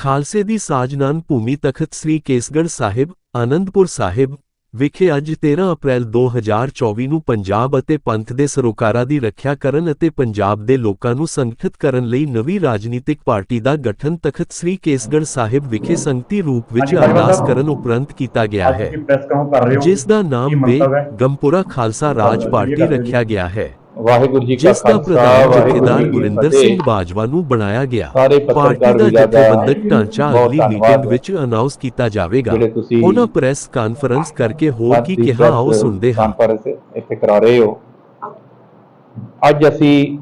ਖਾਲਸੇ ਦੀ ਸਾਜਨਾਨ ਭੂਮੀ ਤਖਤ ਸ੍ਰੀ ਕੇਸਗੜ੍ਹ ਸਾਹਿਬ ਆਨੰਦਪੁਰ ਸਾਹਿਬ ਵਿਖੇ ਅੱਜ 13 ਅਪ੍ਰੈਲ 2024 ਨੂੰ ਪੰਜਾਬ ਅਤੇ ਪੰਥ ਦੇ ਸਰੋਕਾਰਾਂ ਦੀ ਰੱਖਿਆ ਕਰਨ ਅਤੇ ਪੰਜਾਬ ਦੇ ਲੋਕਾਂ ਨੂੰ ਸੰਗਠਿਤ ਕਰਨ ਲਈ ਨਵੀਂ ਰਾਜਨੀਤਿਕ ਪਾਰਟੀ ਦਾ ਗਠਨ ਤਖਤ ਸ੍ਰੀ ਕੇਸਗੜ੍ਹ ਸਾਹਿਬ ਵਿਖੇ ਸੰਗਤੀ ਰੂਪ ਵਿੱਚ ਅਰਦਾਸ। ਕਰਨ ਉਪਰੰਤ ਕੀਤਾ ਗਿਆ ਹੈ ਜਿਸ ਦਾ ਨਾਮ ਹੈ? ਬੇਗਮਪੁਰਾ ਖਾਲਸਾ ਰਾਜ ਪਾਰਟੀ। ਰੱਖਿਆ ਗਿਆ ਹੈ ਵਾਹਿਗੁਰੂ ਜੀ ਕਾ ਖਾਲਸਾ ਜਥੇਦਾਰ ਜੀ ਕੀ ਗੁਰਿੰਦਰ। ਸਿੰਘ ਬਾਜਵਾ ਨੂੰ ਬਣਾਇਆ ਗਿਆ। ਸਾਰੇ ਪਾਰਟੀ ਦਾ ਜਥੇਬੰਦਕ ਢਾਂਚਾ ਅਗਲੀ। ਮੀਟਿੰਗ ਵਿੱਚ ਅਨਾਉਂਸ ਕੀਤਾ ਜਾਵੇਗਾ। ਉਹਨਾਂ ਪ੍ਰੈਸ ਕਾਨਫਰੰਸ ਕਰਕੇ ਹੋਰ ਕੀ ਕਿਹਾ ਆਓ ਸੁਣਦੇ ਹਾਂ। ਕਾਨਫਰੰਸ ਇੱਥੇ ਕਰਾ ਰਹੇ ਹੋ। ਅੱਜ ਅਸੀਂ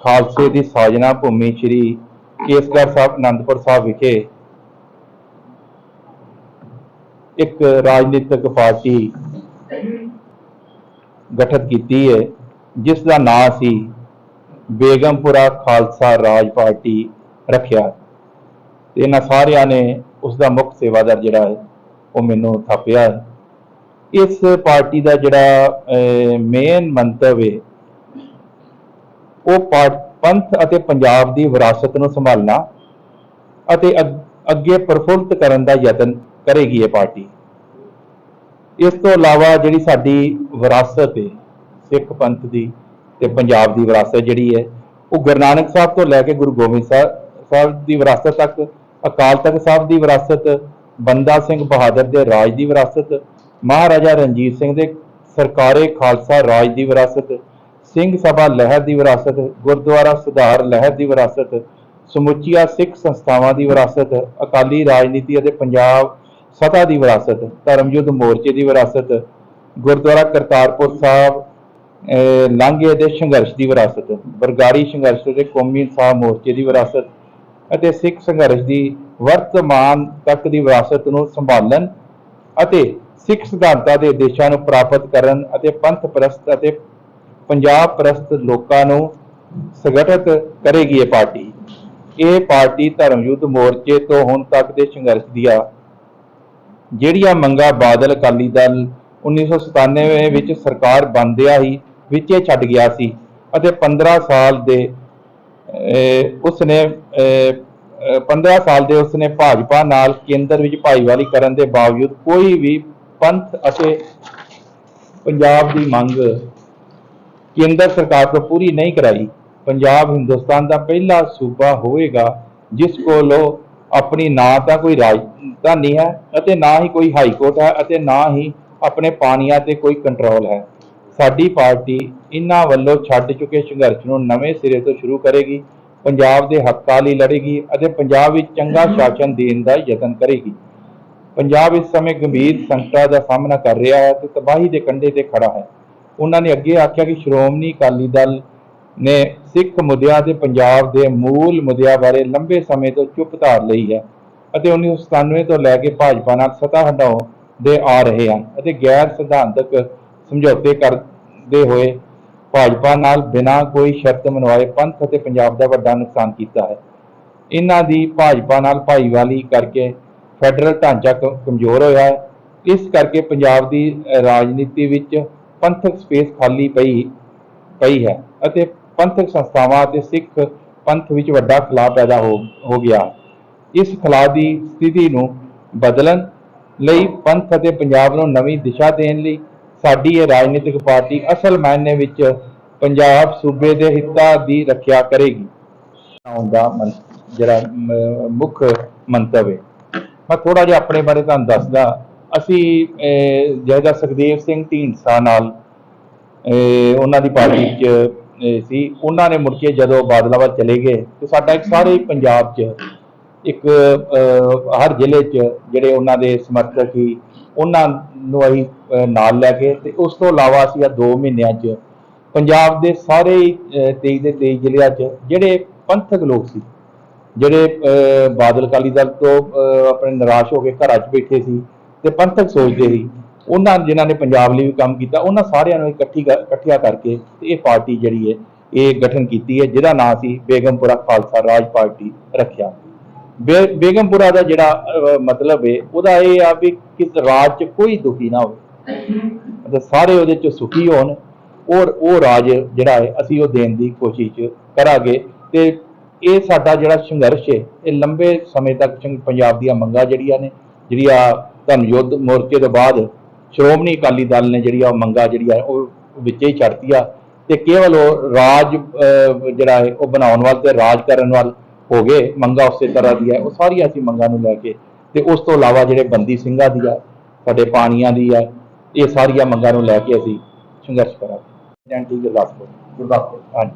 ਖਾਲਸੇ ਦੀ ਸਾਜਨਾ ਭੂਮੀ ਸ੍ਰੀ ਕੇਸਗੜ੍ਹ ਸਾਹਿਬ ਆਨੰਦਪੁਰ ਸਾਹਿਬ ਵਿਖੇ ਇੱਕ ਰਾਜਨੀਤਿਕ ਪਾਰਟੀ ਗਠਿਤ ਕੀਤੀ ਹੈ। ਜਿਸ ਦਾ ਨਾਂ ਸੀ ਬੇਗਮਪੁਰਾ ਖਾਲਸਾ ਰਾਜ ਪਾਰਟੀ ਰੱਖਿਆ। ਤੇ ਇਹਨਾਂ ਸਾਰਿਆਂ ਨੇ ਉਸ ਦਾ ਮੁੱਖ ਸੇਵਾਦਾਰ ਜਿਹੜਾ ਹੈ, ਉਹ ਮੈਨੂੰ ਥਾਪਿਆ ਇਸ ਪਾਰਟੀ ਦਾ ਜਿਹੜਾ ਮੇਨ ਮੰਤਵ ਹੈ, ਉਹ ਪਾ- ਪੰਥ ਅਤੇ ਪੰਜਾਬ ਦੀ ਵਿਰਾਸਤ ਨੂੰ ਸੰਭਾਲਣਾ ਅਤੇ ਅੱਗੇ ਪ੍ਰਫੁੱਲਤ ਕਰਨ ਦਾ ਯਤਨ ਕਰੇਗੀ ਇਹ ਪਾਰਟੀ। ਇਸ ਤੋਂ ਇਲਾਵਾ ਜਿਹੜੀ ਸਾਡੀ ਵਿਰਾਸਤ ਹੈ ਸਿੱਖ ਪੰਥ ਦੀ ਤੇ ਪੰਜਾਬ ਦੀ ਵਿਰਾਸਤ ਜਿਹੜੀ ਹੈ, ਉਹ ਗੁਰੂ ਨਾਨਕ ਸਾਹਿਬ ਤੋਂ ਲੈ ਕੇ ਗੁਰੂ ਗੋਬਿੰਦ ਸਾਹਿਬ ਸਾਹਿਬ ਦੀ ਵਿਰਾਸਤ ਤੱਕ, ਅਕਾਲ ਤਖਤ ਸਾਹਿਬ ਦੀ ਵਿਰਾਸਤ, ਬੰਦਾ ਸਿੰਘ ਬਹਾਦਰ ਦੇ ਰਾਜ ਦੀ ਵਿਰਾਸਤ, ਮਹਾਰਾਜਾ ਰਣਜੀਤ ਸਿੰਘ ਦੇ ਸਰਕਾਰੇ ਖਾਲਸਾ ਰਾਜ ਦੀ ਵਿਰਾਸਤ, ਸਿੰਘ ਸਭਾ ਲਹਿਰ ਦੀ ਵਿਰਾਸਤ, ਗੁਰਦੁਆਰਾ ਸੁਧਾਰ ਲਹਿਰ ਦੀ ਵਿਰਾਸਤ, ਸਮੁੱਚੀਆਂ ਸਿੱਖ ਸੰਸਥਾਵਾਂ ਦੀ ਵਿਰਾਸਤ, ਅਕਾਲੀ ਰਾਜਨੀਤੀ ਅਤੇ ਪੰਜਾਬ ਸਤਾ ਦੀ ਵਿਰਾਸਤ ਧਰਮ ਯੁੱਧ ਮੋਰਚੇ ਦੀ ਵਿਰਾਸਤ, ਗੁਰਦੁਆਰਾ ਕਰਤਾਰਪੁਰ ਸਾਹਿਬ ਲਾਂਘੇ ਦੇ ਸੰਘਰਸ਼ ਦੀ ਵਿਰਾਸਤ, ਬਰਗਾੜੀ ਸੰਘਰਸ਼ ਤੇ ਕੌਮੀ ਇਨਸਾਫ ਮੋਰਚੇ ਦੀ ਵਿਰਾਸਤ ਅਤੇ ਸਿੱਖ ਸੰਘਰਸ਼ ਦੀ ਵਰਤਮਾਨ ਤੱਕ ਦੀ ਵਿਰਾਸਤ ਨੂੰ ਸੰਭਾਲਣ ਅਤੇ ਸਿੱਖ ਸਿਧਾਂਤਾਂ ਦੇ ਉਦੇਸ਼ਾਂ ਨੂੰ ਪ੍ਰਾਪਤ ਕਰਨ ਅਤੇ ਪੰਥ ਪ੍ਰਸਤ ਅਤੇ ਪੰਜਾਬ ਪ੍ਰਸਤ ਲੋਕਾਂ ਨੂੰ ਸੰਗਠਿਤ ਕਰੇਗੀ ਇਹ ਪਾਰਟੀ। ਇਹ ਪਾਰਟੀ ਧਰਮ ਯੁੱਧ ਮੋਰਚੇ ਤੋਂ ਹੁਣ ਤੱਕ ਦੇ ਸੰਘਰਸ਼ ਦੀਆਂ ਜਿਹੜੀਆਂ ਮੰਗਾਂ ਬਾਦਲ ਅਕਾਲੀ ਦਲ 1997 ਵਿੱਚ ਸਰਕਾਰ ਬਣਦਿਆਂ ਹੀ ਵਿੱਚ ਛੱਡ ਗਿਆ ਸੀ ਅਤੇ 15 ਸਾਲ ਦੇ ਅਹ, ਉਸਨੇ ਅਹ, 15 ਸਾਲ ਦੇ ਉਸਨੇ ਭਾਜਪਾ ਨਾਲ ਕੇਂਦਰ ਵਿੱਚ ਭਾਈਵਾਲੀ ਕਰਨ ਦੇ ਬਾਵਜੂਦ ਕੋਈ ਵੀ ਪੰਥ ਅਤੇ ਪੰਜਾਬ ਦੀ ਮੰਗ ਕੇਂਦਰ ਸਰਕਾਰ ਤੋਂ ਪੂਰੀ ਨਹੀਂ ਕਰਾਈ। ਪੰਜਾਬ ਹਿੰਦੁਸਤਾਨ ਦਾ ਪਹਿਲਾ ਸੂਬਾ ਹੋਵੇਗਾ ਜਿਸ ਕੋਲੋਂ ਆਪਣੀ ਨਾ ਤਾਂ ਕੋਈ ਰਾਜਧਾਨੀ ਹੈ ਅਤੇ ਨਾ ਹੀ ਕੋਈ ਹਾਈ ਕੋਰਟ ਹੈ ਅਤੇ ਨਾ ਹੀ ਆਪਣੇ ਪਾਣੀਆਂ ਤੇ ਕੋਈ ਕੰਟਰੋਲ ਹੈ। ਸਾਡੀ ਪਾਰਟੀ ਇਨ੍ਹਾਂ ਵੱਲੋਂ ਛੱਡ ਚੁੱਕੇ ਸੰਘਰਸ਼ ਨੂੰ ਨਵੇਂ ਸਿਰੇ ਤੋਂ ਸ਼ੁਰੂ ਕਰੇਗੀ ਪੰਜਾਬ ਦੇ ਹੱਕਾਂ ਲਈ ਲੜੇਗੀ ਅਤੇ ਪੰਜਾਬ ਵਿੱਚ ਚੰਗਾ ਸ਼ਾਸਨ ਦੇਣ ਦਾ ਯਤਨ ਕਰੇਗੀ। ਪੰਜਾਬ ਇਸ ਸਮੇਂ ਗੰਭੀਰ ਸੰਕਟਾਂ ਦਾ ਸਾਹਮਣਾ ਕਰ ਰਿਹਾ ਹੈ ਤੇ ਤਬਾਹੀ ਦੇ ਕੰਢੇ ਤੇ ਖੜਾ ਹੈ। ਉਹਨਾਂ ਨੇ ਅੱਗੇ ਆਖਿਆ ਕਿ ਸ਼੍ਰੋਮਣੀ ਅਕਾਲੀ ਦਲ ਨੇ ਸਿੱਖ ਮੁੱਦਿਆਂ ਤੇ ਪੰਜਾਬ ਦੇ ਮੂਲ ਮੁੱਦਿਆਂ ਬਾਰੇ ਲੰਬੇ ਸਮੇਂ ਤੋਂ ਚੁੱਪ ਧਾਰ ਲਈ ਹੈ ਅਤੇ 1997 ਤੋਂ ਲੈ ਕੇ ਭਾਜਪਾ ਨਾਲ ਸਤਾ ਹਟਾਉਂਦੇ ਆ ਰਹੇ ਹਨ ਅਤੇ ਗੈਰ ਸਿਧਾਂਤਕ ਸਮਝੌਤੇ ਕਰਦੇ ਹੋਏ ਭਾਜਪਾ ਨਾਲ ਬਿਨਾਂ ਕੋਈ ਸ਼ਰਤ ਮਨਵਾਏ ਪੰਥ ਅਤੇ ਪੰਜਾਬ ਦਾ ਵੱਡਾ ਨੁਕਸਾਨ ਕੀਤਾ ਹੈ। ਇਹਨਾਂ ਦੀ ਭਾਜਪਾ ਨਾਲ ਭਾਈਵਾਲੀ ਕਰਕੇ ਫੈਡਰਲ ਢਾਂਚਾ ਕ- ਕਮਜ਼ੋਰ ਹੋਇਆ ਹੈ। ਇਸ ਕਰਕੇ ਪੰਜਾਬ ਦੀ ਰਾਜਨੀਤੀ ਵਿੱਚ ਪੰਥਕ ਸਪੇਸ ਖਾਲੀ ਪਈ ਪਈ ਹੈ ਅਤੇ ਪੰਥਕ ਸੰਸਥਾਵਾਂ ਅਤੇ ਸਿੱਖ ਪੰਥ ਵਿੱਚ ਵੱਡਾ ਖਲਾਅ ਪੈਦਾ ਹੋ ਹੋ ਗਿਆ ਇਸ ਖਲਾਅ ਦੀ ਸਥਿਤੀ ਨੂੰ ਬਦਲਣ ਲਈ ਪੰਥ ਅਤੇ ਪੰਜਾਬ ਨੂੰ ਨਵੀਂ ਦਿਸ਼ਾ ਦੇਣ ਲਈ ਸਾਡੀ ਇਹ ਰਾਜਨੀਤਿਕ ਪਾਰਟੀ ਅਸਲ ਮਾਇਨੇ ਵਿੱਚ ਪੰਜਾਬ ਸੂਬੇ ਦੇ ਹਿੱਤਾਂ ਦੀ ਰੱਖਿਆ ਕਰੇਗੀ। ਆਉਣ ਜਿਹੜਾ ਮੁੱਖ ਮੰਤਵ ਹੈ। ਮੈਂ ਥੋੜਾ ਜਿਹਾ ਆਪਣੇ ਬਾਰੇ ਤੁਹਾਨੂੰ ਦੱਸਦਾ। ਅਸੀਂ ਜਿਹੜਾ ਸੁਖਦੇਵ ਸਿੰਘ ਢੀਂਡਸਾ ਨਾਲ ਉਹਨਾਂ ਦੀ ਪਾਰਟੀ 'ਚ ਸੀ। ਉਹਨਾਂ ਨੇ ਮੁੜ ਕੇ ਜਦੋਂ ਬਾਦਲਾਬਾਦ ਚਲੇ ਗਏ, ਤੇ ਸਾਡਾ ਇੱਕ ਸਾਰੇ ਪੰਜਾਬ 'ਚ ਇੱਕ ਹਰ ਜ਼ਿਲ੍ਹੇ 'ਚ ਜਿਹੜੇ ਉਹਨਾਂ ਦੇ ਸਮਰਥਕ ਸੀ ਉਹਨਾਂ ਨੂੰ ਅਸੀਂ ਨਾਲ ਲੈ ਕੇ ਤੇ ਉਸ ਤੋਂ ਇਲਾਵਾ ਅਸੀਂ ਆ 2 ਮਹੀਨਿਆਂ 'ਚ ਪੰਜਾਬ ਦੇ ਸਾਰੇ ਹੀ, 23 ਦੇ 23 ਜ਼ਿਲ੍ਹਿਆਂ 'ਚ ਜਿਹੜੇ ਪੰਥਕ ਲੋਕ ਸੀ ਜਿਹੜੇ ਬਾਦਲ ਅਕਾਲੀ ਦਲ ਤੋਂ ਆਪਣੇ ਨਿਰਾਸ਼ ਹੋ ਕੇ ਘਰਾਂ 'ਚ ਬੈਠੇ ਸੀ ਤੇ ਪੰਥਕ ਸੋਚਦੇ ਸੀ ਉਹਨਾਂ ਜਿਨ੍ਹਾਂ ਨੇ ਪੰਜਾਬ ਲਈ ਵੀ ਕੰਮ ਕੀਤਾ ਉਹਨਾਂ ਸਾਰਿਆਂ ਨੂੰ ਇਕੱਠੀ ਕਰ- ਇਕੱਠਿਆ ਕਰਕੇ ਇਹ ਪਾਰਟੀ ਜਿਹੜੀ ਹੈ ਇਹ ਗਠਨ ਕੀਤੀ ਹੈ ਜਿਹਦਾ ਨਾਂ ਸੀ ਬੇਗਮਪੁਰਾ ਖਾਲਸਾ ਰਾਜ ਪਾਰਟੀ ਰੱਖਿਆ। ਬੇਗਮਪੁਰਾ ਦਾ ਜਿਹੜਾ ਮਤਲਬ ਹੈ ਉਹਦਾ ਇਹ ਆ ਵੀ ਕਿਸ ਰਾਜ 'ਚ ਕੋਈ ਦੁਖੀ ਨਾ ਹੋਵੇ। ਮਤਲਬ ਸਾਰੇ ਉਹਦੇ 'ਚ ਸੁਖੀ ਹੋਣ। ਔਰ ਉਹ ਰਾਜ ਜਿਹੜਾ ਹੈ ਅਸੀਂ ਉਹ ਦੇਣ ਦੀ ਕੋਸ਼ਿਸ਼ ਕਰਾਂਗੇ। ਤੇ ਇਹ ਸਾਡਾ ਜਿਹੜਾ ਸੰਘਰਸ਼ ਹੈ ਇਹ ਲੰਬੇ ਸਮੇਂ ਤੱਕ ਸੰਘ- ਪੰਜਾਬ ਦੀਆਂ ਮੰਗਾਂ ਜਿਹੜੀਆਂ ਨੇ ਜਿਹੜੀਆਂ ਧੰਨ ਯੁੱਧ ਮੋਰਚੇ ਤੋਂ ਬਾਅਦ ਸ਼੍ਰੋਮਣੀ ਅਕਾਲੀ ਦਲ ਨੇ ਜਿਹੜੀਆਂ ਉਹ ਮੰਗਾਂ ਜਿਹੜੀਆਂ ਉਹ ਵਿੱਚੇ ਹੀ ਛੱਡਤੀਆਂ ਤੇ ਕੇਵਲ ਉਹ ਰਾਜ ਜਿਹੜਾ ਹੈ ਉਹ ਬਣਾਉਣ ਵੱਲ ਤੇ ਰਾਜ ਕਰਨ ਵੱਲ ਹੋ ਗਏ ਮੰਗਾਂ ਉਸੇ ਤਰ੍ਹਾਂ ਦੀ ਹੈ ਉਹ ਸਾਰੀਆਂ ਅਸੀਂ ਮੰਗਾਂ ਨੂੰ ਲੈ ਕੇ ਤੇ ਉਸ ਤੋਂ ਇਲਾਵਾ ਜਿਹੜੇ ਬੰਦੀ ਸਿੰਘਾਂ ਦੀ ਆ ਸਾਡੇ ਪਾਣੀਆਂ ਦੀ ਆ ਇਹ ਸਾਰੀਆਂ ਮੰਗਾਂ ਨੂੰ ਲੈ ਕੇ ਅਸੀਂ ਸੰਘਰਸ਼ ਕਰਾਂਗੇ। ਜੈਂਟੀ ਗੁਰਦਾਸਪੁਰ ਗੁਰਦਾਸਪੁਰ ਹਾਂਜੀ।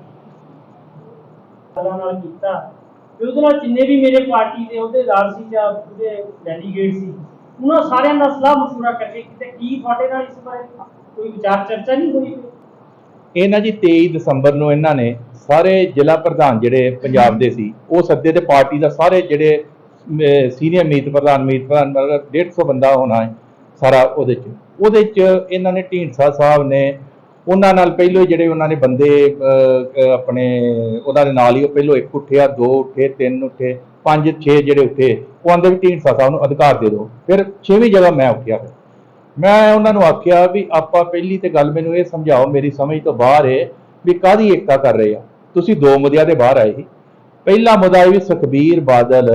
ਗੱਲਾਂ ਨਾਲ ਕੀਤਾ। ਤੇ ਉਹਦੇ ਨਾਲ ਜਿੰਨੇ ਵੀ ਮੇਰੇ ਪਾਰਟੀ ਦੇ ਉਹਦੇ ਨਾਲ ਸੀ ਜਾਂ ਉਹਦੇ ਡੈਲੀਗੇਟ ਸੀ ਉਹਨਾਂ ਸਾਰਿਆਂ ਦਾ ਸਲਾਹ ਮਸ਼ਵਰਾ ਕਰਕੇ ਕਿਤੇ। ਕੀ ਤੁਹਾਡੇ ਨਾਲ ਇਸ ਬਾਰੇ ਕੋਈ ਵਿਚਾਰ ਚਰਚਾ ਨਹੀਂ ਹੋਈ? ਇਹ ਨਾ ਜੀ 23 ਦਸੰਬਰ ਨੂੰ ਇਹਨਾਂ ਨੇ ਸਾਰੇ ਜ਼ਿਲ੍ਹਾ ਪ੍ਰਧਾਨ ਜਿਹੜੇ ਪੰਜਾਬ ਦੇ ਸੀ, ਉਹ ਸੱਦੇ ਤੇ ਪਾਰਟੀ ਦਾ ਸਾਰੇ ਜਿਹੜੇ ਸੀਨੀਅਰ ਮੀਤ ਪ੍ਰਧਾਨ ਮੀਤ ਪ੍ਰਧਾਨ ਮਤਲਬ 150 ਬੰਦਾ ਹੋਣਾ ਹੈ ਸਾਰਾ ਉਹਦੇ ਚ। ਉਹਦੇ ਚ ਇਹਨਾਂ ਨੇ ਢੀਂਡਸਾ ਸਾਹਿਬ ਨੇ, ਉਹਨਾਂ ਨਾਲ ਪਹਿਲੋਂ ਜਿਹੜੇ ਉਹਨਾਂ ਨੇ ਬੰਦੇ ਆਪਣੇ, ਉਹਨਾਂ ਦੇ ਨਾਲ ਹੀ ਉਹ ਪਹਿਲੋਂ ਇੱਕ ਉੱਠਿਆ, ਦੋ ਉੱਠੇ, ਤਿੰਨ ਉੱਠੇ, ਪੰਜ, ਛੇ ਜਿਹੜੇ ਉੱਠੇ, ਉਹ ਆਂਦੇ ਵੀ ਢੀਂਡਸਾ ਸਾਹਿਬ ਨੂੰ ਅਧਿਕਾਰ ਦੇ ਦਿਓ। ਫਿਰ ਛੇਵੀਂ ਜਗ੍ਹਾ ਮੈਂ ਉੱਠਿਆ ਫਿਰ। ਮੈਂ ਉਹਨਾਂ ਨੂੰ ਆਖਿਆ ਵੀ ਆਪਾਂ ਪਹਿਲੀ ਤੇ ਗੱਲ ਮੈਨੂੰ ਇਹ ਸਮਝਾਓ, ਮੇਰੀ ਸਮਝ ਤੋਂ ਬਾਹਰ ਹੈ ਵੀ ਕਾਦੀ ਏਕਤਾ ਕਰ ਰਹੇ ਆ। ਤੁਸੀਂ ਦੋ ਮੁੱਦਿਆਂ ਦੇ ਬਾਹਰ ਆਏ ਸੀ। ਪਹਿਲਾ ਮੁੱਦਾ ਇਹ ਵੀ ਸੁਖਬੀਰ ਬਾਦਲ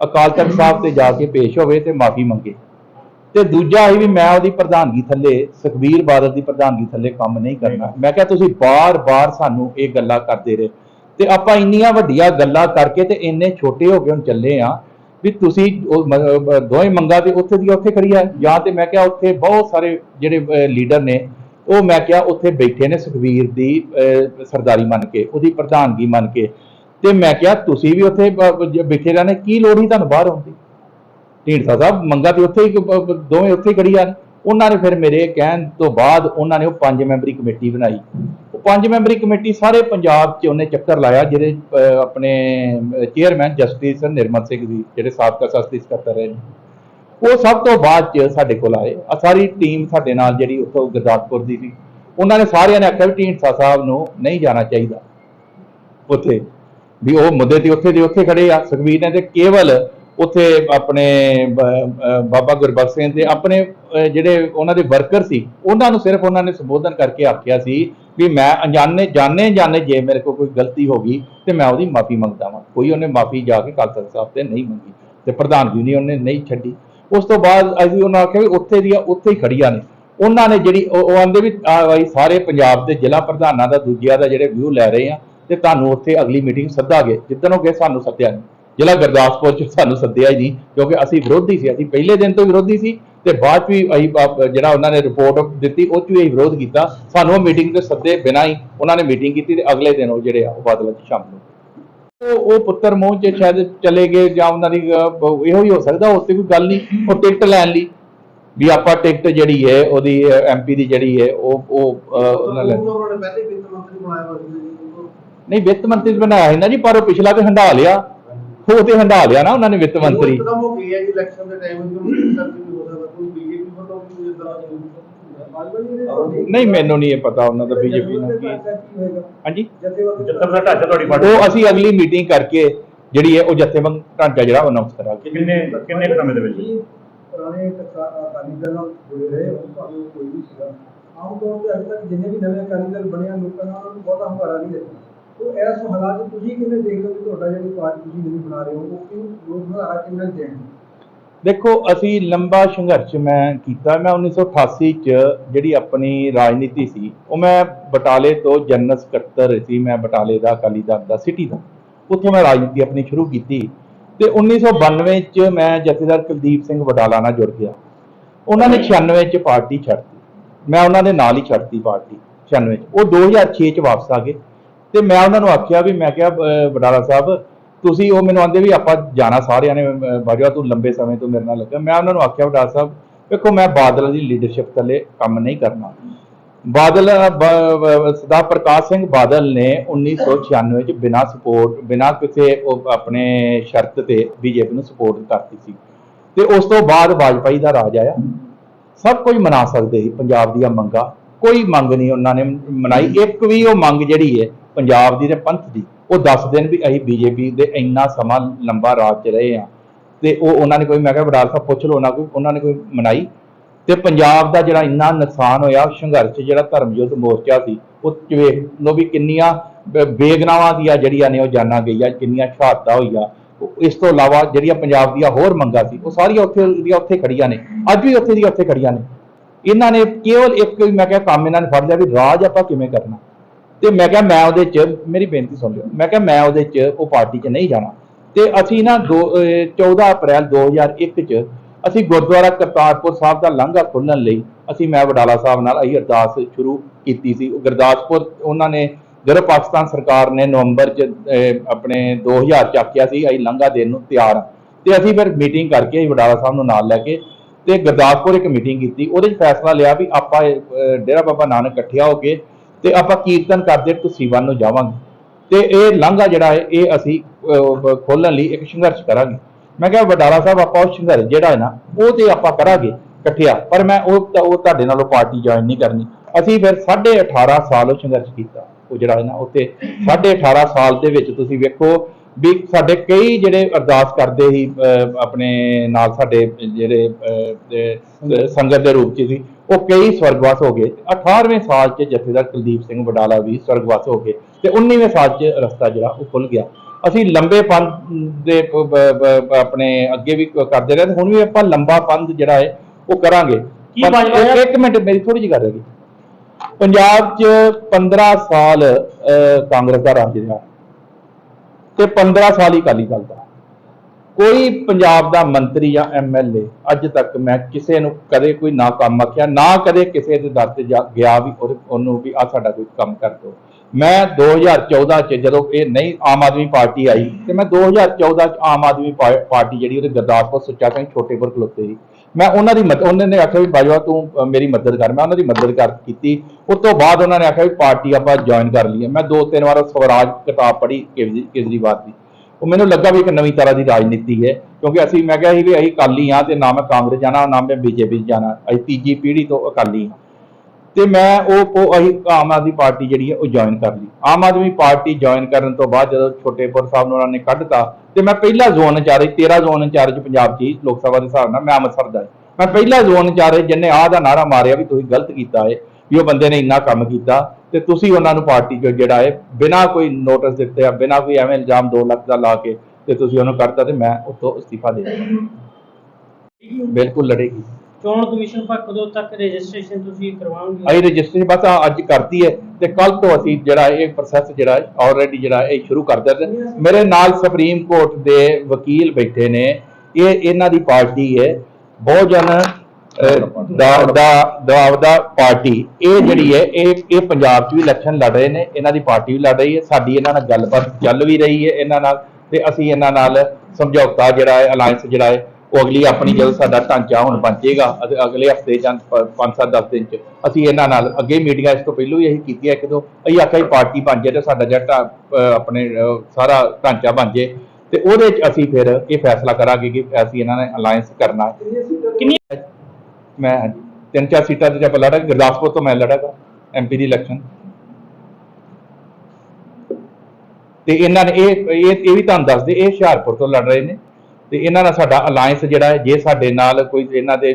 ਅਕਾਲ ਤਖਤ ਸਾਹਿਬ ਤੇ ਜਾ ਕੇ ਪੇਸ਼ ਹੋਵੇ ਤੇ ਮਾਫੀ ਮੰਗੇ। ਤੇ ਦੂਜਾ ਇਹ ਵੀ ਮੈਂ ਉਹਦੀ ਪ੍ਰਧਾਨਗੀ ਥੱਲੇ ਸੁਖਬੀਰ ਬਾਦਲ ਦੀ ਪ੍ਰਧਾਨਗੀ ਥੱਲੇ ਕੰਮ ਨਹੀਂ ਕਰਨਾ। ਮੈਂ ਕਿਹਾ ਤੁਸੀਂ ਬਾਰ-ਬਾਰ ਸਾਨੂੰ ਇਹ ਗੱਲਾਂ ਕਰਦੇ ਰਹੇ। ਤੇ ਆਪਾਂ ਇੰਨੀਆਂ ਵੱਡੀਆਂ ਗੱਲਾਂ ਕਰਕੇ ਤੇ ਇੰਨੇ ਛੋਟੇ ਹੋ ਕੇ ਹੁਣ ਚੱਲੇ ਆ ਵੀ ਤੁਸੀਂ ਦੋਵੇਂ ਮੰਗਾ ਤੇ ਉੱਥੇ ਦੀ ਉੱਥੇ ਖੜੀ ਆ। ਜਾਂ ਤੇ ਮੈਂ ਕਿਹਾ ਉੱਥੇ ਬਹੁਤ ਸਾਰੇ ਜਿਹੜੇ ਲੀਡਰ ਨੇ ਉਹ ਮੈਂ ਕਿਹਾ ਉੱਥੇ ਬੈਠੇ ਨੇ ਸੁਖਵੀਰ ਦੀ ਸਰਦਾਰੀ ਮੰਨ ਕੇ, ਉਹਦੀ ਪ੍ਰਧਾਨਗੀ ਮੰਨ ਕੇ। ਤੇ ਮੈਂ ਕਿਹਾ, ਤੁਸੀਂ ਵੀ ਉੱਥੇ ਬੈਠੇ ਰਹਿਣੇ ਕੀ ਲੋੜ ਹੀ ਤੁਹਾਨੂੰ ਬਾਹਰ ਆਉਂਦੀ ਢੀਂਡਸਾ ਸਾਹਿਬ ਮੰਗਾ ਤੇ ਉੱਥੇ ਹੀ ਦੋਵੇਂ ਉੱਥੇ ਹੀ ਜਾਣ ਉਹਨਾਂ ਨੇ ਫਿਰ ਮੇਰੇ ਕਹਿਣ ਤੋਂ ਬਾਅਦ ਉਹਨਾਂ ਨੇ ਉਹ ਪੰਜ ਮੈਂਬਰੀ ਕਮੇਟੀ ਬਣਾਈ। ਉਹ ਪੰਜ ਮੈਂਬਰੀ ਕਮੇਟੀ ਸਾਰੇ ਪੰਜਾਬ 'ਚ ਉਹਨੇ ਚੱਕਰ ਲਾਇਆ, ਜਿਹੜੇ ਆਪਣੇ ਚੇਅਰਮੈਨ ਜਸਟਿਸ ਨਿਰਮਲ ਸਿੰਘ ਜੀ, ਜਿਹੜੇ ਸਾਬਕਾ ਸਸਤੀ ਸਕੱਤਰ ਰਹੇ ਨੇ। ਉਹ ਸਭ ਤੋਂ ਬਾਅਦ 'ਚ ਸਾਡੇ ਕੋਲ ਆਏ। ਆ ਸਾਰੀ ਟੀਮ ਸਾਡੇ ਨਾਲ ਜਿਹੜੀ ਉੱਥੋਂ ਗੁਰਦਾਸਪੁਰ ਦੀ ਸੀ, ਉਹਨਾਂ ਨੇ ਸਾਰਿਆਂ ਨੇ ਆਖਿਆ ਵੀ ਢੀਂਡਸਾ ਸਾਹਿਬ ਨੂੰ ਨਹੀਂ ਜਾਣਾ ਚਾਹੀਦਾ। ਉੱਥੇ ਵੀ ਉਹ ਮੁੱਦੇ ਤੇ ਉੱਥੇ ਦੇ ਉੱਥੇ ਖੜੇ ਆ। ਸੁਖਬੀਰ ਨੇ ਤੇ ਕੇਵਲ ਉੱਥੇ ਆਪਣੇ ਬਾਬਾ ਗੁਰਬਖਸ਼ ਸਿੰਘ ਤੇ ਆਪਣੇ ਜਿਹੜੇ ਉਹਨਾਂ ਦੇ ਵਰਕਰ ਸੀ, ਉਹਨਾਂ ਨੂੰ ਸਿਰਫ ਉਹਨਾਂ ਨੇ ਸੰਬੋਧਨ ਕਰਕੇ ਆਖਿਆ ਸੀ ਵੀ ਮੈਂ ਅਣਜਾਣੇ, ਜਾਣੇ ਜਾਣੇ ਜੇ ਮੇਰੇ ਕੋਲ ਕੋਈ ਗਲਤੀ ਹੋ ਗਈ ਤੇ ਮੈਂ ਉਹਦੀ ਮਾਫੀ ਮੰਗਦਾ ਵਾਂ। ਕੋਈ ਉਹਨੇ ਮਾਫੀ ਜਾ ਕੇ ਕਾਲ ਤਖਤ ਸਾਹਿਬ ਤੇ ਨਹੀਂ ਮੰਗੀ ਤੇ ਪ੍ਰਧਾਨਗੀ ਨੇ ਉਹਨੇ ਨਹੀਂ ਛੱਡੀ। ਉਸ ਤੋਂ ਬਾਅਦ ਅਸੀਂ ਉਹਨਾਂ ਆਖਿਆ ਵੀ ਉੱਥੇ ਦੀਆਂ ਉੱਥੇ ਹੀ ਖੜੀਆਂ ਨੇ। ਉਹਨਾਂ ਨੇ ਜਿਹੜੀ ਉਹ ਉਹ ਆਂਦੇ ਵੀ, ਆਹ ਸਾਰੇ ਪੰਜਾਬ ਦੇ ਜ਼ਿਲ੍ਹਾ ਪ੍ਰਧਾਨਾਂ ਦਾ, ਦੂਜਿਆਂ ਦਾ ਜਿਹੜੇ ਵਿਊ ਲੈ ਰਹੇ ਆ ਤੇ ਤੁਹਾਨੂੰ ਉੱਥੇ ਅਗਲੀ ਮੀਟਿੰਗ ਸੱਦਾਂਗੇ ਜਿੱਦਣ ਉਹ ਗਏ, ਸਾਨੂੰ ਸੱਦਿਆ ਨਹੀਂ। ਜ਼ਿਲ੍ਹਾ ਗੁਰਦਾਸਪੁਰ ਚ ਸਾਨੂੰ ਸੱਦਿਆ ਹੀ ਨਹੀਂ, ਕਿਉਂਕਿ ਅਸੀਂ ਵਿਰੋਧੀ ਸੀ। ਅਸੀਂ ਪਹਿਲੇ ਦਿਨ ਤੋਂ ਵਿਰੋਧੀ ਸੀ ਤੇ ਬਾਅਦ 'ਚ ਵੀ ਅਸੀਂ ਜਿਹੜਾ ਉਹਨਾਂ ਨੇ ਰਿਪੋਰਟ ਦਿੱਤੀ, ਉਹ 'ਚ ਵੀ ਅਸੀਂ ਵਿਰੋਧ ਕੀਤਾ। ਸਾਨੂੰ ਉਹ ਮੀਟਿੰਗ ਤੇ ਸੱਦੇ ਬਿਨਾਂ ਹੀ ਉਹਨਾਂ ਨੇ ਮੀਟਿੰਗ ਕੀਤੀ ਤੇ ਅਗਲੇ ਦਿਨ ਉਹ ਜਿਹੜੇ ਆ, ਉਹ ਬਾਦਲਾਂ 'ਚ ਸ਼ਾਮਲ ਹੋ ਉਹ ਪੁੱਤਰ ਮੂੰਹ 'ਚ ਸ਼ਾਇਦ ਚਲੇ ਗਏ ਜਾਂ ਉਹਨਾਂ ਦੀ ਇਹੋ ਹੀ ਹੋ ਸਕਦਾ ਉੱਤੇ ਕੋਈ ਗੱਲ ਨਹੀਂ। ਉਹ ਟਿਕਟ ਲੈਣ ਲਈ। ਵੀ ਆਪਾਂ ਟਿਕਟ ਜਿਹੜੀ ਹੈ ਉਹਦੀ ਐਮਪੀ ਦੀ ਜਿਹੜੀ ਹੈ ਉਹ ਉਹ ਉਹਨਾਂ ਲੈ। ਨਹੀਂ ਵਿੱਤ ਮੰਤਰੀ ਬਣਾਇਆ ਸੀ ਨਾ ਜੀ ਪਰ ਉਹ ਪਿਛਲਾ ਤੇ ਹੰਡਾ ਲਿਆ। ਉਹ ਤੇ ਹੰਡਾ ਲਿਆ ਨਾ ਉਹਨਾਂ ਨੇ ਵਿੱਤ ਮੰਤਰੀ। ਉਹ ਨਹੀਂ ਮੈਨੂੰ ਨਹੀਂ ਇਹ ਪਤਾ ਉਹਨਾਂ ਦਾ ਬੀਜੇਪੀ ਨਾਲ ਕੀ। ਹਾਂਜੀ? ਜੱਤਮ ਦਾ ਢਾਂਚਾ ਤੁਹਾਡੀ ਪਾਰਟੀ ਉਹ ਅਸੀਂ ਅਗਲੀ ਮੀਟਿੰਗ ਕਰਕੇ ਜਿਹੜੀ ਹੈ ਉਹ ਜਥੇਬੰਦ ਢਾਂਚਾ ਜਿਹੜਾ ਅਨਾਉਂਸ ਕਰਾਂਗੇ। ਕਿੰਨੇ ਕਿੰਨੇ ਸਮੇਂ ਦੇ ਵਿੱਚ? ਪੁਰਾਣੇ ਅਕਾਲੀ ਦਲ ਨਾਲ ਜੁੜੇ ਰਹੇ ਉਹ ਭਾਵੇਂ ਕੋਈ ਵੀ ਸੀਗਾ। ਆਮ ਤੌਰ ਤੇ ਅੱਜ ਤੱਕ ਜਿੰਨੇ ਵੀ ਨਵੇਂ ਅਕਾਲੀ ਦਲ ਬਣਿਆ ਲੋਕਾਂ ਨਾਲ ਉਹਨਾਂ ਨੂੰ ਬਹੁਤਾ ਹੰਗਾਰਾ ਨਹੀਂ ਦਿੱਤਾ। ਉਹ ਇਸ ਹਾਲਾਤ ਤੁਸੀਂ ਕਿਵੇਂ ਦੇਖਦੇ ਹੋ ਕਿ ਤੁਹਾਡਾ ਜਿਹੜੀ ਪਾਰਟੀ ਤੁਸੀਂ ਨਵੀਂ ਬਣਾ ਰਹੇ ਹੋ ਉਹ ਕਿਉਂ ਲੋਕ ਹੰਗਾਰਾ ਕਿੰਨਾ ਦੇਣ ਦੇਖੋ ਅਸੀਂ ਲੰਬਾ ਸੰਘਰਸ਼ ਮੈਂ ਕੀਤਾ। ਮੈਂ 1988 ਚ ਜਿਹੜੀ ਆਪਣੀ ਰਾਜਨੀਤੀ ਸੀ ਉਹ ਮੈਂ ਬਟਾਲੇ ਤੋਂ ਜਨਰਲ ਸਕੱਤਰ ਸੀ। ਮੈਂ ਬਟਾਲੇ ਦਾ ਅਕਾਲੀ ਦਲ ਦਾ ਸਿਟੀ ਦਾ। ਉੱਥੋਂ ਮੈਂ ਰਾਜਨੀਤੀ ਆਪਣੀ ਸ਼ੁਰੂ ਕੀਤੀ। ਤੇ 1992 ਚ ਮੈਂ ਜਥੇਦਾਰ ਕੁਲਦੀਪ ਸਿੰਘ ਵਡਾਲਾ ਨਾਲ ਜੁੜ ਗਿਆ। ਉਹਨਾਂ ਨੇ 96 ਚ ਪਾਰਟੀ ਛੱਡਤੀ ਮੈਂ ਉਹਨਾਂ ਦੇ ਨਾਲ ਹੀ ਛੱਡਤੀ ਪਾਰਟੀ 96 ਚ। ਉਹ 2006 ਚ ਵਾਪਸ ਆ ਗਏ। ਤੇ ਮੈਂ ਉਹਨਾਂ ਨੂੰ ਆਖਿਆ ਵੀ ਮੈਂ ਕਿਹਾ ਅਹ, ਵਡਾਲਾ ਸਾਹਿਬ ਤੁਸੀਂ ਉਹ ਮੈਨੂੰ ਆਂਦੇ ਵੀ ਆਪਾਂ ਜਾਣਾ ਸਾਰਿਆਂ ਨੇ ਬਾਜਵਾ ਤੂੰ ਲੰਬੇ ਸਮੇਂ ਤੋਂ ਮੇਰੇ ਨਾਲ ਲੱਗਾ। ਮੈਂ ਉਹਨਾਂ ਨੂੰ ਆਖਿਆ ਵਡਾਲਾ ਸਾਹਿਬ, ਵੇਖੋ, ਮੈਂ ਬਾਦਲ ਦੀ ਲੀਡਰਸ਼ਿਪ ਥੱਲੇ ਕੰਮ ਨਹੀਂ ਕਰਨਾ। ਬਾਦਲ ਬ- ਸਰਦਾਰ ਪ੍ਰਕਾਸ਼ ਸਿੰਘ ਬਾਦਲ ਨੇ 1996 ਚ ਬਿਨਾਂ ਸਪੋਰਟ ਬਿਨਾਂ ਕਿਸੇ ਉਹ ਆਪਣੇ ਸ਼ਰਤ ਤੇ ਬੀਜੇਪੀ ਨੂੰ ਸਪੋਰਟ ਕਰਤੀ ਸੀ। ਤੇ ਉਸ ਤੋਂ ਬਾਅਦ ਵਾਜਪਾਈ ਦਾ ਰਾਜ ਆਇਆ। ਸਭ ਕੁਝ ਮਨਾ ਸਕਦੇ ਸੀ ਪੰਜਾਬ ਦੀਆਂ ਮੰਗਾਂ। ਕੋਈ ਮੰਗ ਨਹੀਂ ਉਹਨਾਂ ਨੇ ਮਨਾਈ। ਇੱਕ ਵੀ ਉਹ ਮੰਗ ਜਿਹੜੀ ਹੈ ਪੰਜਾਬ ਦੀ ਤੇ ਪੰਥ ਦੀ। ਉਹ ਦੱਸ ਦੇਣ ਵੀ ਅਸੀਂ ਬੀਜੇਪੀ ਦੇ ਇੰਨਾ ਸਮਾਂ ਲੰਬਾ ਰਾਜ 'ਚ ਰਹੇ ਆ ਤੇ ਉਹ ਉਹਨਾਂ ਨੇ ਕੋਈ, ਮੈਂ ਕਿਹਾ ਵਡਾਲ ਸਾਹਿਬ ਪੁੱਛ ਲਓ ਉਹਨਾਂ ਕੋਈ ਉਹਨਾਂ ਨੇ ਕੋਈ ਮਨਾਈ ਤੇ ਪੰਜਾਬ ਦਾ ਜਿਹੜਾ ਇੰਨਾ ਨੁਕਸਾਨ ਹੋਇਆ, ਸੰਘਰਸ਼ ਜਿਹੜਾ ਧਰਮ ਯੁੱਧ ਮੋਰਚਾ ਸੀ, ਉਹ 'ਚ ਵੇਖ ਲਓ ਵੀ ਕਿੰਨੀਆਂ ਬ- ਬੇਗਨਾਵਾਂ ਦੀਆਂ ਜਿਹੜੀਆਂ ਨੇ ਉਹ ਜਾਨਾਂ ਗਈਆਂ, ਕਿੰਨੀਆਂ ਸ਼ਹਾਦਤਾਂ ਹੋਈਆਂ। ਇਸ ਤੋਂ ਇਲਾਵਾ ਜਿਹੜੀਆਂ ਪੰਜਾਬ ਦੀਆਂ ਹੋਰ ਮੰਗਾਂ ਸੀ, ਉਹ ਸਾਰੀਆਂ ਉੱਥੇ ਦੀਆਂ ਉੱਥੇ ਖੜੀਆਂ ਨੇ। ਅੱਜ ਵੀ ਉੱਥੇ ਦੀਆਂ ਉੱਥੇ ਖੜੀਆਂ ਨੇ। ਇਹਨਾਂ ਨੇ ਕੇਵਲ ਇੱਕ, ਮੈਂ ਕਿਹਾ ਕੰਮ ਇਹਨਾਂ ਨੇ ਫੜ ਲਿਆ ਵੀ ਰਾਜ ਆਪਾਂ ਕਿਵੇਂ ਕਰਨਾ। ਤੇ ਮੈਂ ਕਿਹਾ ਮੈਂ ਉਹਦੇ 'ਚ ਮੇਰੀ ਬੇਨਤੀ ਸੁਣ ਲਿਓ। ਮੈਂ ਕਿਹਾ ਮੈਂ ਉਹਦੇ 'ਚ ਉਹ ਪਾਰਟੀ 'ਚ ਨਹੀਂ ਜਾਣਾ ਤੇ ਅਸੀਂ ਨਾ ਦੋ- ਅਹ 14 ਅਪ੍ਰੈਲ 2001 'ਚ ਅਸੀਂ ਗੁਰਦੁਆਰਾ ਕਰਤਾਰਪੁਰ ਸਾਹਿਬ ਦਾ ਲਾਂਘਾ ਖੋਲ੍ਹਣ ਲਈ ਅਸੀਂ ਮੈਂ ਵਡਾਲਾ ਸਾਹਿਬ ਨਾਲ ਅਸੀਂ ਅਰਦਾਸ ਸ਼ੁਰੂ ਕੀਤੀ ਸੀ। ਗੁਰਦਾਸਪੁਰ ਉਹਨਾਂ ਨੇ ਜਦੋਂ ਪਾਕਿਸਤਾਨ ਸਰਕਾਰ ਨੇ ਨਵੰਬਰ 'ਚ ਅਹ, ਆਪਣੇ 2000 ਚ ਆਖਿਆ ਸੀ ਅਸੀਂ ਲਾਂਘਾ ਦੇਣ ਨੂੰ ਤਿਆਰ ਹਾਂ ਤੇ ਅਸੀਂ ਫਿਰ ਮੀਟਿੰਗ ਕਰਕੇ ਅਸੀਂ ਵਡਾਲਾ ਸਾਹਿਬ ਨੂੰ ਨਾਲ ਲੈ ਕੇ ਤੇ ਗੁਰਦਾਸਪੁਰ ਇੱਕ ਮੀਟਿੰਗ ਕੀਤੀ। ਉਹਦੇ 'ਚ ਫੈਸਲਾ ਲਿਆ ਵੀ ਆਪਾਂ ਡੇਰਾ ਬਾਬਾ ਨਾਨਕ ਇਕੱਠਿਆ ਹੋ ਕੇ ਤੇ ਆਪਾਂ ਕੀਰਤਨ ਕਰਦੇ ਤੁਸੀਂ ਵੱਲ ਨੂੰ ਜਾਵਾਂਗੇ। ਤੇ ਇਹ ਲਾਂਘਾ ਜਿਹੜਾ ਹੈ, ਇਹ ਅਸੀਂ ਖੋਲਣ ਲਈ ਇੱਕ ਸੰਘਰਸ਼ ਕਰਾਂਗੇ। ਮੈਂ ਕਿਹਾ ਵਡਾਲਾ ਸਾਹਿਬ, ਆਪਾਂ ਉਹ ਸੰਘਰਸ਼ ਜਿਹੜਾ ਹੈ ਨਾ ਉਹ ਤੇ ਆਪਾਂ ਕਰਾਂਗੇ ਇਕੱਠਿਆ। ਪਰ ਮੈਂ ਉਹ ਤਾਂ- ਉਹ ਤੁਹਾਡੇ ਨਾਲੋਂ ਪਾਰਟੀ ਜੁਆਇਨ ਨਹੀਂ ਕਰਨੀ। ਅਸੀਂ ਫਿਰ 18.5 ਸਾਲ ਉਹ ਸੰਘਰਸ਼ ਕੀਤਾ। ਉਹ ਜਿਹੜਾ ਹੈ ਨਾ ਉੱਤੇ 18.5 ਸਾਲ ਦੇ ਵਿੱਚ ਤੁਸੀਂ ਵੇਖੋ ਵੀ ਸਾਡੇ ਕਈ ਜਿਹੜੇ ਅਰਦਾਸ ਕਰਦੇ ਸੀ ਆਪਣੇ ਨਾਲ ਸਾਡੇ ਜਿਹੜੇ ਸੰਗਤ ਦੇ ਰੂਪ ਚ ਸੀ ਉਹ ਕਈ ਸਵਰਗਵਾਸ ਹੋ ਗਏ। 18ਵੇਂ ਸਾਲ 'ਚ ਜਥੇਦਾਰ ਕੁਲਦੀਪ ਸਿੰਘ ਵਡਾਲਾ ਵੀ ਸਵਰਗਵਾਸ ਹੋ ਗਏ ਤੇ 19ਵੇਂ ਸਾਲ 'ਚ ਰਸਤਾ ਜਿਹੜਾ ਉਹ ਖੁੱਲ ਗਿਆ। ਅਸੀਂ ਲੰਬੇ ਪੰਧ ਦੇ ਆਪਣੇ ਅੱਗੇ ਵੀ ਕਰਦੇ ਰਹੇ ਤੇ ਹੁਣ ਵੀ ਆਪਾਂ ਲੰਬਾ ਪੰਧ ਜਿਹੜਾ ਹੈ ਉਹ ਕਰਾਂਗੇ। ਇੱਕ- ਮਿੰਟ ਮੇਰੀ ਥੋੜੀ ਜਿਹੀ ਗੱਲ ਹੈਗੀ। ਪੰਜਾਬ 'ਚ 15 ਸਾਲ ਕਾਂਗਰਸ ਦਾ ਰਾਜ ਰਿਹਾ। ਤੇ 15 ਸਾਲ ਹੀ ਅਕਾਲੀ ਦਲ ਦਾ। ਕੋਈ ਪੰਜਾਬ ਦਾ ਮੰਤਰੀ ਜਾਂ ਐਮਐਲਏ ਅੱਜ ਤੱਕ ਮੈਂ ਕਿਸੇ ਨੂੰ ਕਦੇ ਕੋਈ ਨਾ ਕੰਮ ਆਖਿਆ, ਨਾ ਕਦੇ ਕਿਸੇ ਦੇ ਦਰ ਤੇ ਜਾ- ਗਿਆ ਵੀ ਉਹਦੇ- ਉਹਨੂੰ ਵੀ ਆ ਸਾਡਾ ਕੋਈ ਕੰਮ ਕਰ ਦਿਓ ਮੈਂ 2014 ਚ ਜਦੋਂ ਇਹ ਨਹੀਂ ਆਮ ਆਦਮੀ ਪਾਰਟੀ ਆਈ ਤੇ ਮੈਂ 2014 ਚ ਆਮ ਆਦਮੀ ਪਾ- ਪਾਰਟੀ ਜਿਹੜੀ ਉਹਦੇ ਗੁਰਦਾਸਪੁਰ ਸੁੱਚਾ ਸਿੰਘ ਛੋਟੇਪੁਰ ਖਲੋਤੇ ਸੀ। ਮੈਂ ਉਹਨਾਂ ਦੀ ਮਦਦ ਉਹਨਾਂ ਨੇ ਆਖਿਆ ਵੀ ਬਾਜਵਾ ਤੂੰ ਮੇਰੀ ਮਦਦ ਕਰ। ਮੈਂ ਉਹਨਾਂ ਦੀ ਮਦਦ ਕਰ ਕੀਤੀ। ਉਸ ਤੋਂ ਬਾਅਦ ਉਹਨਾਂ ਨੇ ਆਖਿਆ ਵੀ ਪਾਰਟੀ ਆਪਾਂ ਜੁਆਇਨ ਕਰ ਲਈਏ। ਮੈਂ ਦੋ ਤਿੰਨ ਵਾਰ ਸਵਰਾਜ ਕਿਤਾਬ ਪੜ੍ਹੀ ਕੇਜਰੀ- ਕੇਜਰੀਵਾਲ ਦੀ। ਉਹ ਮੈਨੂੰ ਲੱਗਾ ਵੀ ਇੱਕ ਨਵੀਂ ਤਰ੍ਹਾਂ ਦੀ ਰਾਜਨੀਤੀ ਹੈ, ਕਿਉਂਕਿ ਅਸੀਂ, ਮੈਂ ਕਿਹਾ ਸੀ ਵੀ ਅਸੀਂ ਅਕਾਲੀ ਹਾਂ ਤੇ ਨਾ ਮੈਂ ਕਾਂਗਰਸ ਜਾਣਾ, ਨਾ ਮੈਂ ਬੀਜੇਪੀ ਜਾਣਾ, ਅਸੀਂ ਤੀਜੀ ਪੀੜ੍ਹੀ ਤੋਂ ਅਕਾਲੀ ਹਾਂ। ਤੇ ਮੈਂ ਉਹ ਉਹ ਅਸੀਂ ਆਮ ਆਦਮੀ ਪਾਰਟੀ ਜਿਹੜੀ ਹੈ ਉਹ ਜੁਆਇਨ ਕਰ ਲਈ। ਆਮ ਆਦਮੀ ਪਾਰਟੀ ਜੁਆਇਨ ਕਰਨ ਤੋਂ ਬਾਅਦ ਜਦੋਂ ਛੋਟੇਪੁਰ ਸਾਹਿਬ ਨੂੰ ਉਹਨਾਂ ਨੇ ਕੱਢਤਾ, ਤੇ ਮੈਂ ਪਹਿਲਾ zone incharge 13 zone incharge Punjab 'ਚ ਸੀ ਲੋਕ ਸਭਾ ਦੇ ਹਿਸਾਬ ਨਾਲ ਮੈਂ ਅੰਮ੍ਰਿਤਸਰ ਦਾ ਮੈਂ ਪਹਿਲਾ ਜ਼ੋਨ ਇੰਚਾਰਜ ਜਿਹਨੇ ਆਹ ਦਾ ਨਾਰਾ ਮਾਰਿਆ ਵੀ ਤੁਸੀਂ ਗਲਤ ਕੀਤਾ ਹੈ, ਵੀ ਉਹ ਬੰਦੇ ਨੇ ਇੰਨਾ ਕੰਮ ਕੀਤਾ ਤੇ ਤੁਸੀਂ ਉਹਨਾਂ ਨੂੰ ਪਾਰਟੀ 'ਚੋਂ ਜਿਹੜਾ ਹੈ ਬਿਨਾਂ ਕੋਈ ਨੋਟਿਸ ਦਿੱਤੇ ਆ ਬਿਨਾਂ ਕੋਈ ਐਵੇਂ ਇਲਜ਼ਾਮ 2 ਲੱਖ ਦਾ ਲਾ ਕੇ ਤੇ ਤੁਸੀਂ ਉਹਨੂੰ ਕੱਢਤਾ ਤੇ ਮੈਂ ਉੱਥੋਂ ਅਸਤੀਫਾ ਦੇ ਦਿੱਤਾ ਬਿਲਕੁਲ ਲੜੇਗੀ। ਚੋਣ ਕਮਿਸ਼ਨ ਪਰ ਕਦੋਂ ਤੱਕ ਰਜਿਸਟ੍ਰੇਸ਼ਨ ਤੁਸੀਂ ਕਰਵਾਓਗੇ ਅਸੀਂ ਰਜਿਸਟ੍ਰੇਸ਼ਨ ਬਸ ਅੱਜ ਕਰਤੀ ਹੈ ਤੇ ਕੱਲ ਤੋਂ ਅਸੀਂ ਜਿਹੜਾ ਇਹ ਪ੍ਰੋਸੈਸ ਜਿਹੜਾ ਆਲਰੇਡੀ ਜਿਹੜਾ ਇਹ ਸ਼ੁਰੂ ਕਰ ਦਿੱਤਾ। ਮੇਰੇ ਨਾਲ ਸੁਪਰੀਮ ਕੋਰਟ ਦੇ ਵਕੀਲ ਬੈਠੇ ਨੇ। ਇਹ ਇਹਨਾਂ ਦੀ ਪਾਰਟੀ ਹੈ। ਬਹੁਜਨ ਅਹ, ਦਾ ਦਾ ਪਾਰਟੀ, ਇਹ ਜਿਹੜੀ ਹੈ, ਇਹ ਇਹ ਪੰਜਾਬ 'ਚ ਵੀ ਇਲੈਕਸ਼ਨ ਲੜ ਰਹੇ ਨੇ, ਇਹਨਾਂ ਦੀ ਪਾਰਟੀ ਵੀ ਲੜ ਰਹੀ ਹੈ, ਸਾਡੀ ਇਹਨਾਂ ਨਾਲ ਗੱਲਬਾਤ ਚੱਲ ਵੀ ਰਹੀ ਹੈ ਇਹਨਾਂ ਨਾਲ, ਤੇ ਅਸੀਂ ਇਹਨਾਂ ਨਾਲ ਸਮਝੌਤਾ ਜਿਹੜਾ ਹੈ ਅਲਾਈਅੰਸ ਜਿਹੜਾ ਹੈ, ਉਹ ਅਗਲੀ ਆਪਣੀ ਜਦੋਂ ਸਾਡਾ ਢਾਂਚਾ ਹੁਣ ਬਚੇਗਾ ਅਗਲੇ ਹਫ਼ਤੇ ਜਾਂ 5-7 ਦਿਨ ਚ, ਅਸੀਂ ਇਹਨਾਂ ਨਾਲ ਅੱਗੇ ਮੀਟਿੰਗਾਂ ਇਸ ਤੋਂ ਪਹਿਲਾਂ ਵੀ ਅਸੀਂ ਕੀਤੀਆਂ, ਇੱਕ ਦੋ, ਅਸੀਂ ਆਖਿਆ ਪਾਰਟੀ ਬਣ ਜੇ ਤੇ ਸਾਡਾ ਜਿਹੜਾ ਆਪਣੇ ਸਾਰਾ ਢਾਂਚਾ ਬਣ ਜੇ ਤੇ ਉਹਦੇ ਚ ਅਸੀਂ ਫਿਰ ਇਹ ਫੈਸਲਾ ਕਰਾਂਗੇ ਕਿ ਅਸੀਂ ਇਹਨਾਂ ਨੇ ਅਲਾਈਅੰਸ ਕਰਨਾ ਹੈ। ਮੈਂ ਹਾਂਜੀ ਤਿੰਨ ਚਾਰ ਸੀਟਾਂ ਤੇ ਆਪਾਂ ਲੜਾਂਗੇ, ਗੁਰਦਾਸਪੁਰ ਤੋਂ ਮੈਂ ਲੜਾਂਗਾ ਐਮਪੀ ਦੀ ਇਲੈਕਸ਼ਨ ਤੇ ਇਹਨਾਂ ਨੇ ਇਹ ਇਹ ਵੀ ਤੁਹਾਨੂੰ ਦੱਸਦੇ, ਇਹ ਹੁਸ਼ਿਆਰਪੁਰ ਤੋਂ ਲੜ ਰਹੇ ਨੇ। ਤੇ ਇਹਨਾਂ ਨਾਲ ਸਾਡਾ ਅਲਾਈਅੰਸ ਜਿਹੜਾ ਹੈ, ਜੇ ਸਾਡੇ ਨਾਲ ਕੋਈ ਇਹਨਾਂ ਦੇ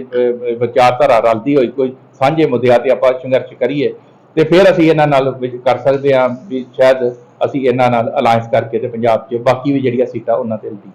ਵਿਚਾਰਧਾਰਾ ਰਲਦੀ ਹੋਈ, ਕੋਈ ਸਾਂਝੇ ਮੁੱਦਿਆਂ ਤੇ ਆਪਾਂ ਸੰਘਰਸ਼ ਕਰੀਏ, ਤੇ ਫਿਰ ਅਸੀਂ ਇਹਨਾਂ ਨਾਲ ਕਰ ਸਕਦੇ ਹਾਂ ਵੀ ਸ਼ਾਇਦ ਅਸੀਂ ਇਹਨਾਂ ਨਾਲ ਅਲਾਈਅੰਸ ਕਰਕੇ ਤੇ ਪੰਜਾਬ 'ਚ ਬਾਕੀ ਵੀ ਜਿਹੜੀਆਂ ਸੀਟਾਂ ਉਹਨਾਂ ਤੇ ਲੜੀ